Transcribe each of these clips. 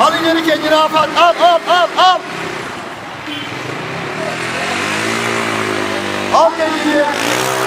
Al ileri kendini Afat. Al al al al. Al kendini.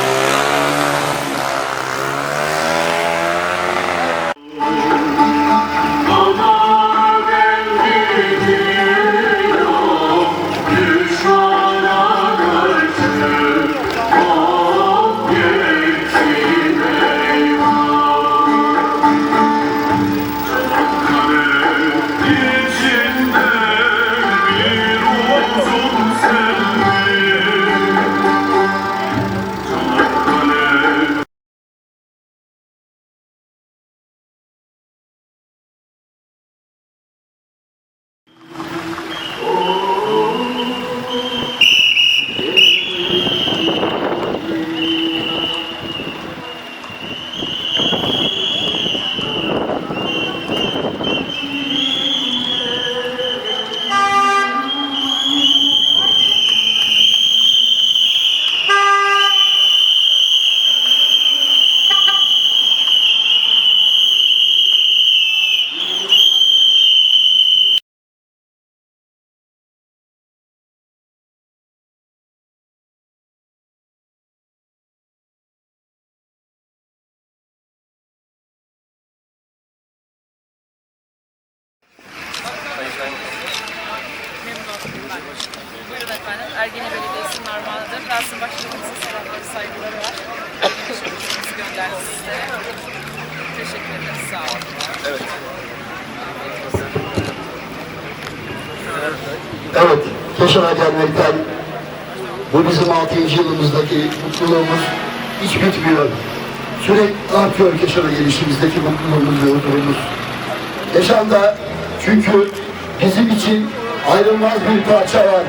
Teşekkür ederiz. Sağ olun. Evet, Keşan'a gelmekten bu bizim 6. yılımızdaki mutluluğumuz hiç bitmiyor. Sürekli artıyor Keşan'a gelişimizdeki mutluluğumuz ve huzurumuz. Keşan'da çünkü bizim için ayrılmaz bir parça var.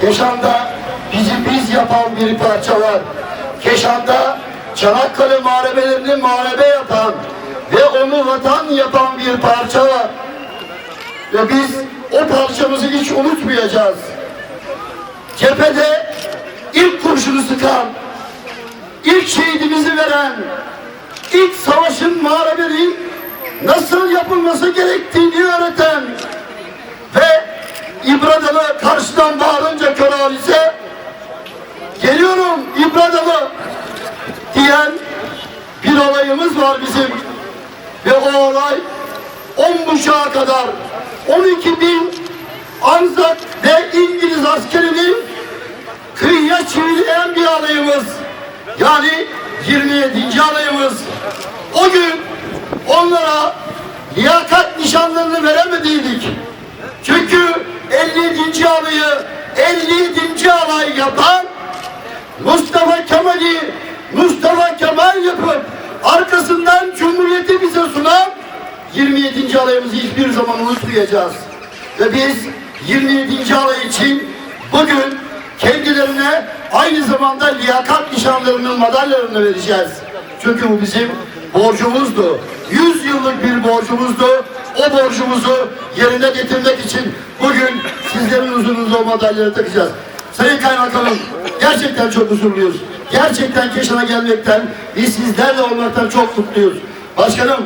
Keşan'da bizi biz yapan bir parça var. Keşan'da Çanakkale muharebelerini muharebe yapan ve onu vatan yapan bir parça var. Ve biz o parçamızı hiç unutmayacağız. Cephede ilk kurşunu sıkan, ilk şehidimizi veren, ilk savaşın muharebenin nasıl yapılması gerektiğini öğreten ve İbradalı karşıdan bağırınca kör halise geliyorum İbradalı diyen bir olayımız var bizim ve o olay 10 buçuğa kadar 12 bin Anzak ve İngiliz askerini kıyıya çivileyen bir alayımız. Yani 27. alayımız. O gün onlara liyakat nişanlarını veremediydik. Çünkü 57. alayı 57. alay yapan Mustafa Kemal'i Mustafa Kemal yapıp arkasından Cumhuriyeti bize sunan 27. alayımızı hiçbir zaman unutmayacağız. Ve biz 27. alay için bugün kendilerine aynı zamanda liyakat nişanlarının madalyalarını vereceğiz. Çünkü bu bizim borcumuzdu. 100 yıllık bir borcumuzdu. O borcumuzu yerine getirmek için bugün sizlerin huzurunuza o madalyaları takacağız. Sayın Kaymakamım gerçekten çok huzurluyuz. Gerçekten Keşan'a gelmekten ve sizlerle olmaktan çok mutluyuz. Başkanım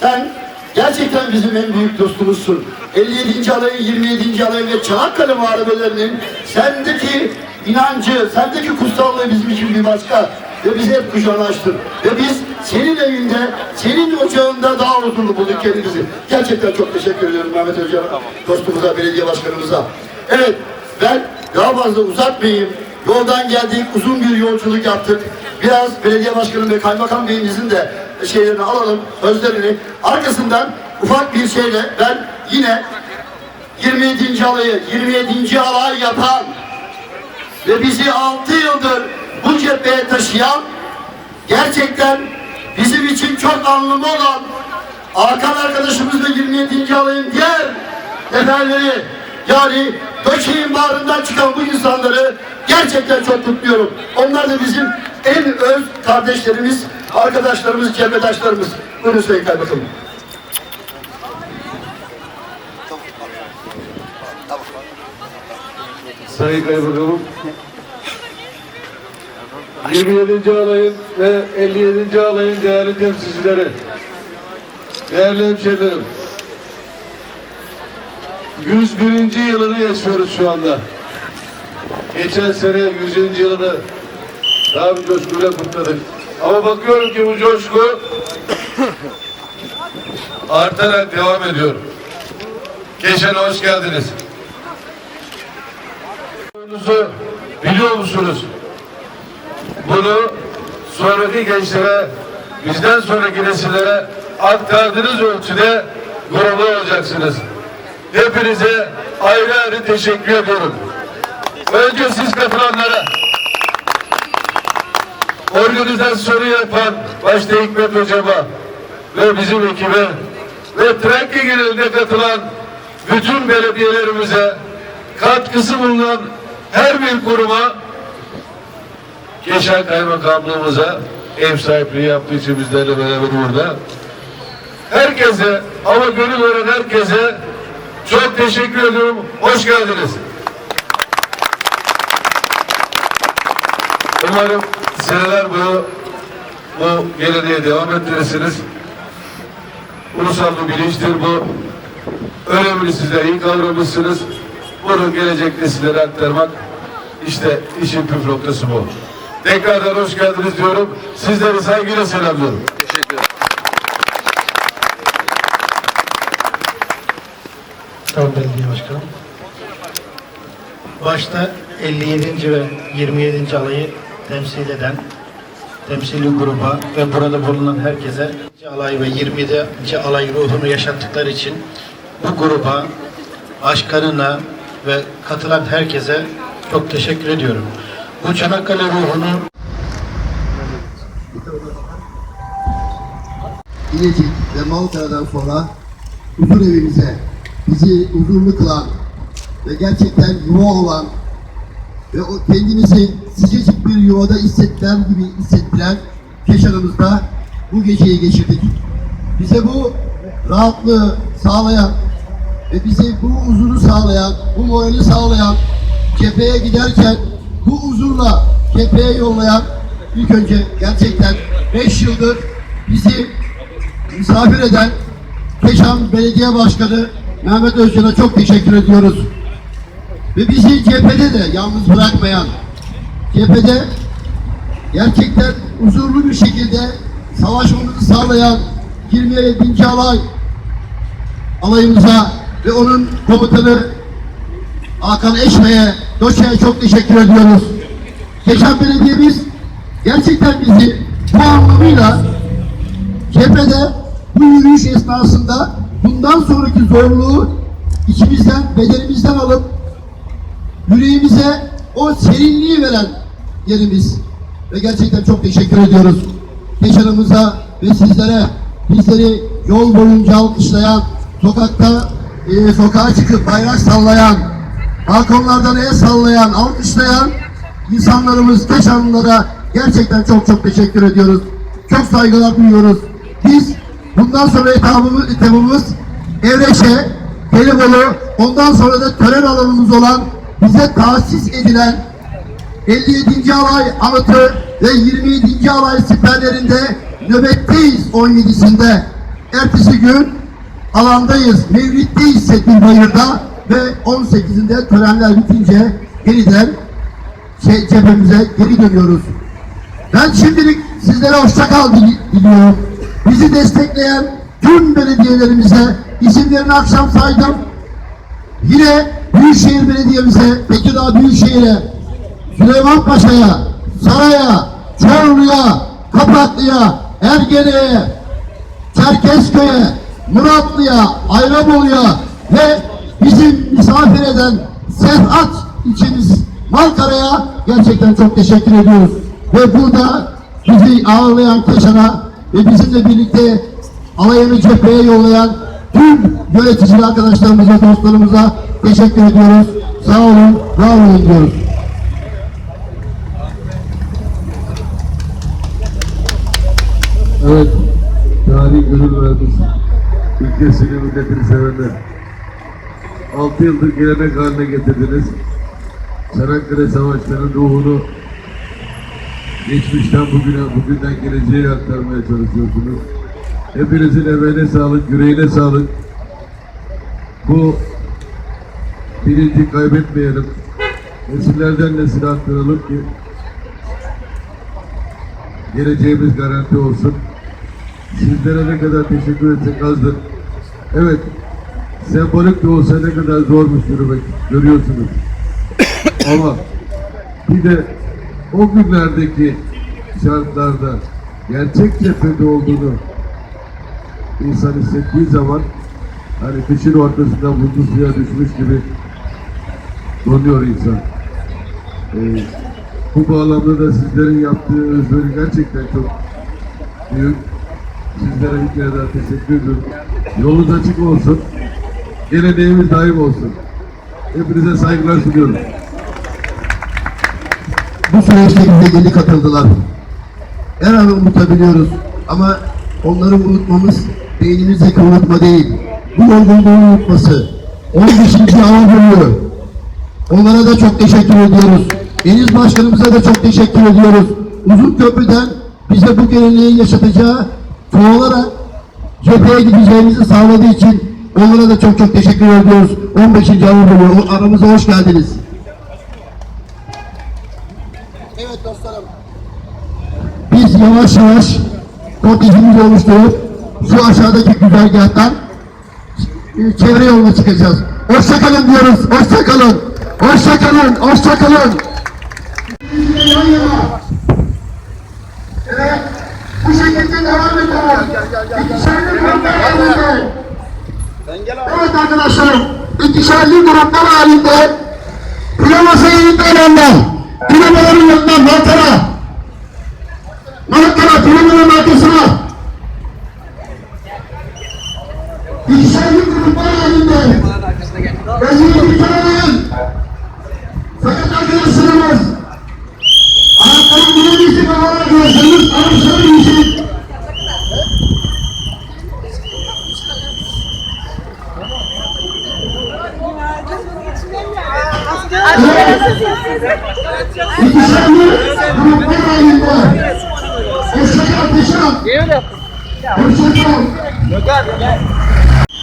sen gerçekten bizim en büyük dostumuzsun. 57. alayın, 27. alayın ve Çanakkale muharebelerinin sendeki inancı, sendeki kutsallığı bizim için bir başka. Ve bizi hep kucağına açtın. Ve biz senin evinde, senin ocağında daha huzurlu bulduk kendimizi. Gerçekten çok teşekkür ediyorum Mehmet Hoca'ya, dostumuza, belediye başkanımıza. Evet, ben daha fazla uzatmayayım. Yoldan geldik, uzun bir yolculuk yaptık. Biraz belediye başkanı ve kaymakam beyimizin de şeylerini alalım, sözlerini. Arkasından ufak bir şeyle ben yine 27. alayı, 27. alay yapan ve bizi 6 yıldır bu cepheye taşıyan gerçekten bizim için çok anlamı olan Hakan arkadaşımız ve 27. alayın diğer neferleri yani Döşeğin bağrından çıkan bu insanları gerçekten çok kutluyorum. Onlar da bizim en öz kardeşlerimiz, arkadaşlarımız, cebredaşlarımız. Buyurun Sayın Kaymakamım. Sayın Kaymakamım, 27. alayın ve 57. alayın değerli temsilcileri, değerli hemşehrilerim, 101. yılını yaşıyoruz şu anda. Geçen sene 100. yılını daha bir coşkuyla kutladık. Ama bakıyorum ki bu coşku artarak devam ediyor. Keşan'a hoş geldiniz. Biliyor musunuz? Bunu sonraki gençlere, bizden sonraki nesillere aktardığınız ölçüde gururlu olacaksınız. Hepinize ayrı ayrı teşekkür ediyorum. Önce siz katılanlara, organizasyonu yapan başta Hikmet Hocama ve bizim ekibe ve Trakya genelinde katılan bütün belediyelerimize katkısı bulunan her bir kuruma Keşan Kaymakamlığımıza ev sahipliği yaptığı için bizlerle beraber burada. Herkese ama gönül veren herkese çok teşekkür ediyorum. Hoş geldiniz. Umarım seneler boyu bu geleneğe devam ettirirsiniz. Ulusal bir bilinçtir bu. Önemli sizler iyi kavramışsınız. Bunu gelecek nesillere aktarmak işte işin püf noktası bu. Tekrardan hoş geldiniz diyorum. Sizleri saygıyla selamlıyorum. Tamam Belediye Başkanım. Başta 57. ve 27. alayı temsil eden temsili gruba ve burada bulunan herkese alay ve 27. alay ruhunu yaşattıkları için bu gruba, başkanına ve katılan herkese çok teşekkür ediyorum. Bu Çanakkale ruhunu İlecik ve Malkara'dan sonra huzur evimize bizi huzurlu kılan ve gerçekten yuva olan ve o kendimizi sıcacık bir yuvada hissettiren gibi hissettiren Keşan'ımızda bu geceyi geçirdik. Bize bu rahatlığı sağlayan ve bize bu huzuru sağlayan, bu morali sağlayan, cepheye giderken bu huzurla cepheye yollayan ilk önce gerçekten 5 yıldır bizi misafir eden Keşan Belediye Başkanı Mehmet Özcan'a çok teşekkür ediyoruz. Ve bizi cephede de yalnız bırakmayan, cephede gerçekten huzurlu bir şekilde savaşmamızı sağlayan 27. alay alayımıza ve onun komutanı Hakan Eşme'ye, Doçe'ye çok teşekkür ediyoruz. Keşan Belediye'miz gerçekten bizi bu anlamıyla cephede bu yürüyüş esnasında bundan sonraki zorluğu içimizden, bedenimizden alıp yüreğimize o serinliği veren yerimiz. Ve gerçekten çok teşekkür ediyoruz. Keşanımıza ve sizlere bizleri yol boyunca alkışlayan, sokakta e, sokağa çıkıp bayrak sallayan, balkonlardan el sallayan, alkışlayan insanlarımız, Keşanlılara gerçekten çok çok teşekkür ediyoruz. Çok saygılar duyuyoruz. Biz bundan sonra etabımız, etabımız Evreşe, Gelibolu, ondan sonra da tören alanımız olan bize tahsis edilen 57. alay anıtı ve 27. alay siperlerinde nöbetteyiz 17'sinde. Ertesi gün alandayız, Mevlid'deyiz Sekilbayır'da ve 18'inde törenler bitince yeniden şey, cephemize geri dönüyoruz. Ben şimdilik sizlere hoşça kal dili- diliyorum. Bizi destekleyen tüm belediyelerimize isimlerini akşam saydım. Yine Büyükşehir Belediye'mize, Tekirdağ Büyükşehir'e, Süleyman Paşa'ya, Saray'a, Çorlu'ya, Kapaklı'ya, Ergene'ye, Çerkezköy'e, Muratlı'ya, Ayramoğlu'ya ve bizim misafir eden Serhat ilçemiz Malkara'ya gerçekten çok teşekkür ediyoruz. Ve burada bizi ağırlayan Keşan'a ve bizimle birlikte alayını cepheye yollayan tüm yönetici arkadaşlarımıza, dostlarımıza teşekkür ediyoruz. Sağ olun, var olun diyoruz. Evet, tarih gönül verdiniz. Ülkesini, milletini sevenler. Altı yıldır gelenek haline getirdiniz. Çanakkale Savaşları'nın ruhunu geçmişten bugüne, bugünden geleceğe aktarmaya çalışıyorsunuz. Hepinizin emeğine sağlık, yüreğine sağlık. Bu bilinci kaybetmeyelim. Nesillerden nesile aktaralım ki geleceğimiz garanti olsun. Sizlere ne kadar teşekkür etsek azdır. Evet, sembolik de olsa ne kadar zormuş yürümek görüyorsunuz. Ama bir de o günlerdeki şartlarda gerçek cephede olduğunu insan hissettiği zaman hani kışın ortasında buzlu suya düşmüş gibi donuyor insan. Ee, bu bağlamda da sizlerin yaptığı özveri gerçekten çok büyük. Sizlere bir kere daha teşekkür ediyorum. Yolunuz açık olsun. Geleneğimiz daim olsun. Hepinize saygılar sunuyorum. Bu süreçte bize yeni katıldılar. Her an unutabiliyoruz ama onları unutmamız beynimizdeki unutma değil. Bu yorgunluğu unutması. 15. Anadolu. Onlara da çok teşekkür ediyoruz. Deniz Başkanımıza da çok teşekkür ediyoruz. Uzun Köprü'den bize bu geleneği yaşatacağı çoğalarak cepheye gideceğimizi sağladığı için onlara da çok çok teşekkür ediyoruz. 15. Anadolu aramıza hoş geldiniz. Evet dostlarım. Biz yavaş yavaş kortejimizi oluşturup şu aşağıdaki güzergahtan çevre yoluna çıkacağız. Hoşça kalın diyoruz. Hoşça kalın. Hoşça kalın. Hoşça kalın. Yan yana. Evet. Bu şekilde devam ediyoruz. İkişerli gruplar halinde. Evet arkadaşlarım. İkişerli gruplar halinde Plamasa'yı yıkananlar. Plamaların yanından Maltara. Olan arkadaşlarımız. Arkadaşlarımız için. İkişerli gruplar halinde. Hoşça kal Peşan. Hoşça kal.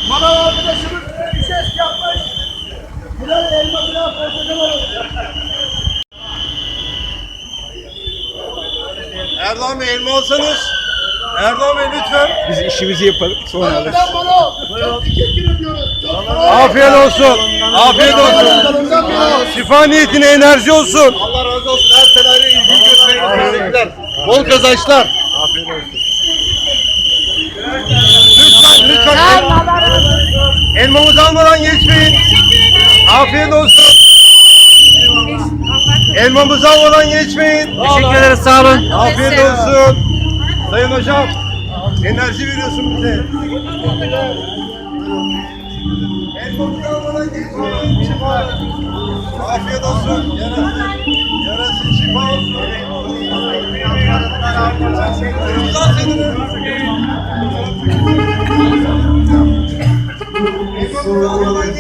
Manav arkadaşımız bir ses yapmış. Bilal elma biraz portakal alın. Erdoğan Bey elma alsanız. Erdoğan Bey lütfen. Biz işimizi yapalım sonra alırız. Çok teşekkür ediyoruz. Çok sağ olun. Afiyet olsun. Afiyet olsun. Şifa niyetine enerji olsun. Allah razı olsun. Her senaryo ilgi gösterin. Teşekkürler. Bol kazançlar. Afiyet olsun. Lütfen, lütfen. Elmamızı almadan geçmeyin. Afiyet olsun. Elmamıza olan geçmeyin. Teşekkür ederiz sağ olun. Afiyet olsun. Sayın hocam enerji veriyorsun bize. Elmamıza olan geçmeyin. Afiyet olsun. Yarası, yarası şifa olsun. Kırmızı seni. Elmamıza